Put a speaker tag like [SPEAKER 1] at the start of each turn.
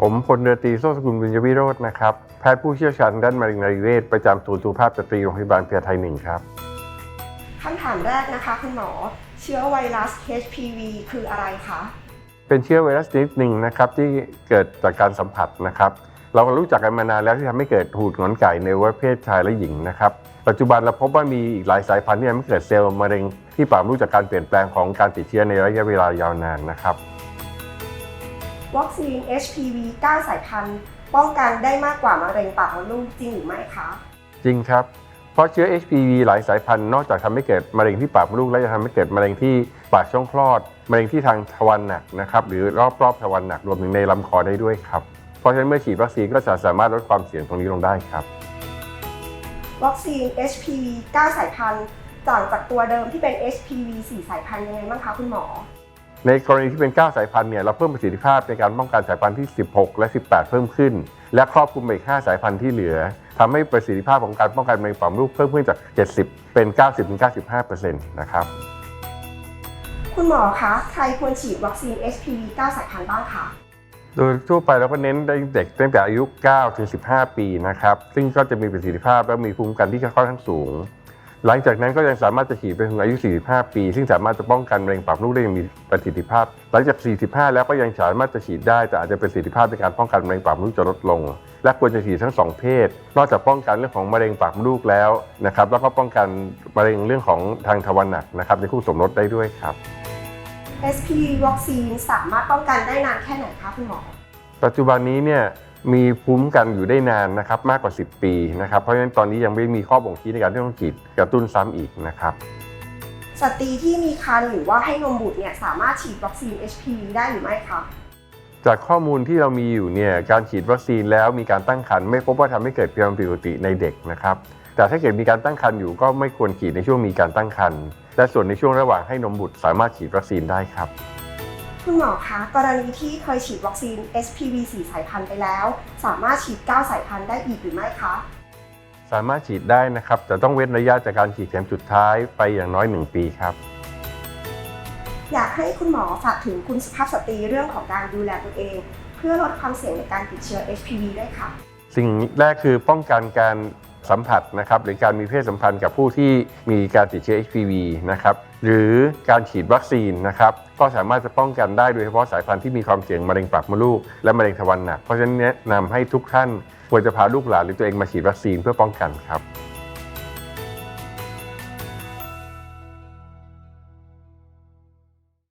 [SPEAKER 1] ผมพลเรือตรีโซสกุลบุญยวิโรจน์นะครับ แพทย์ผู้เชี่ยวชาญด้านมะเร็งนริเวศประจำศูนย์สุขภาพสตรีโรงพยาบาลเพียไทยหนึ่งครับ
[SPEAKER 2] คำถามแรกนะคะคุณหมอเชื้อไวรัส HPV คืออะไรคะ
[SPEAKER 1] เป็นเชื้อไวรัสชนิดหนึ่งนะครับที่เกิดจากการสัมผัสนะครับ เรารู้จักกันมานานแล้วที่ทำให้เกิดหูดหงอนไก่ในอวัยวะเพศชายและหญิงนะครับปัจจุบันเราพบว่ามีอีกหลายสายพันธุ์ที่ทำให้เกิดเซลล์มะเร็งที่ปราบรู้จากการเปลี่ยนแปลงของการติดเชื้อในระยะเวลายาวนานนะครับ
[SPEAKER 2] วัคซีน HPV 9 สายพันธุ์ ป้องกันได้มากกว่ามะเร็งปากมดลูกจริงหรือไม่คะ
[SPEAKER 1] จริงครับ เพราะเชื้อ HPV หลายสายพันธุ์นอกจากทำให้เกิดมะเร็งที่ปากมดลูกแล้วจะทำให้เกิดมะเร็งที่ปากช่องคลอด มะเร็งที่ทางทวารหนักนะครับหรือรอบๆทวารหนักรวมถึงในลำคอได้ด้วยครับ เพราะฉะนั้นเมื่อฉีดวัคซีนก็จะสามารถลดความเสี่ยงตรงนี้ลงได้ครับ
[SPEAKER 2] วัคซีน HPV 9 สายพันธุ์ต่างจากตัวเดิมที่เป็น HPV 4 สายพันธุ์ยังไงบ้างคะคุณหมอ
[SPEAKER 1] ในกรณีที่เป็น 9 สายพันธุ์เนี่ยเราเพิ่มประสิทธิภาพในการป้องกันสายพันธุ์ที่ 16 และ 18 เพิ่มขึ้น และครอบคลุมไปอีก 5 สายพันธุ์ที่เหลือทำให้ประสิทธิภาพของการป้องกันมะเร็งปากมดลูกเพิ่มขึ้นจาก 70 เป็น 90-95%นะครับ
[SPEAKER 2] คุณหมอคะ ใครควรฉีดวัคซีน HPV 9 สายพันธุ์บ้างคะ
[SPEAKER 1] โดยทั่วไปเราก็เน้นในเด็กตั้งแต่อายุ 9 ถึง 15 ปีนะครับ ซึ่งก็จะมีประสิทธิภาพและมีภูมิคุ้มกันที่ค่อนข้างสูง หลังจากนั้นก็ยังสามารถจะฉีดไปถึงอายุ 45 ปี ซึ่งสามารถจะป้องกันมะเร็งปากมดลูกได้อย่างมีประสิทธิภาพ หลังจาก 45 แล้วก็ยังสามารถจะฉีดได้แต่อาจจะประสิทธิภาพในการป้องกันมะเร็งปากมดลูกจะลดลง และควรจะฉีดทั้งสองเพศ นอกจากป้องกันเรื่องของมะเร็งปากมดลูกแล้วนะครับแล้วก็ป้องกันมะเร็งเรื่องของทางทวารหนักนะครับในคู่สมรสได้ด้วยครับ
[SPEAKER 2] HPV วัคซีนสามารถป้องกันได้นานแค่ไหนคะคุณหมอ
[SPEAKER 1] ปัจจุบันนี้เนี่ยมีภูมิคุ้มกันอยู่ได้นานนะครับมากกว่า 10 ปีนะครับเพราะฉะนั้นตอนนี้ยังไม่มีข้อบ่งชี้ในการที่ต้องฉีดกระตุ้นซ้ำอีกนะครับ
[SPEAKER 2] สตรีที่มีครรภ์หรือว่าให้นมบุตรเนี่ยสามารถฉีดวัคซีน HPV ได้หรือไม่คะ
[SPEAKER 1] จากข้อมูลที่เรามีอยู่เนี่ยการฉีดวัคซีนแล้วมีการตั้งครรภ์ไม่พบว่าทำให้เกิดความผิดปกติในเด็กนะครับ แต่ถ้าเกิดมีการตั้งครรภ์อยู่ก็ไม่ควรฉีดในช่วงมีการตั้งครรภ์และส่วนในช่วงระหว่างให้นมบุตรสามารถฉีดวัคซีนได้ครับ
[SPEAKER 2] คุณหมอคะกรณีที่เคยฉีดวัคซีน HPV 4 สายพันธุ์ไปแล้ว สามารถฉีด 9 สายพันธุ์ได้อีกหรือไม่คะ
[SPEAKER 1] สามารถฉีดได้นะครับแต่ต้องเว้นระยะจากการฉีดเข็มสุดท้ายไปอย่างน้อย 1 ปีครับ
[SPEAKER 2] อยากให้คุณหมอฝากถึงคุณสุภาพสตรีเรื่องของการดูแลตัวเอง เพื่อลดความเสี่ยงในการติดเชื้อ HPV ด้วยค่ะ
[SPEAKER 1] สิ่งแรกคือป้องกันการ สัมผัสนะครับหรือการมีเพศสัมพันธ์กับผู้ที่มีการติดเชื้อ HPV นะครับหรือการฉีดวัคซีนนะครับก็สามารถจะป้องกันได้โดยเฉพาะสายพันธุ์ที่มีความเสี่ยงมะเร็งปากมดลูกและมะเร็งทวารหนักเพราะฉะนั้นแนะนำให้ทุกท่านควรจะพาลูกหลานหรือตัวเองมาฉีดวัคซีนเพื่อป้องกันครับ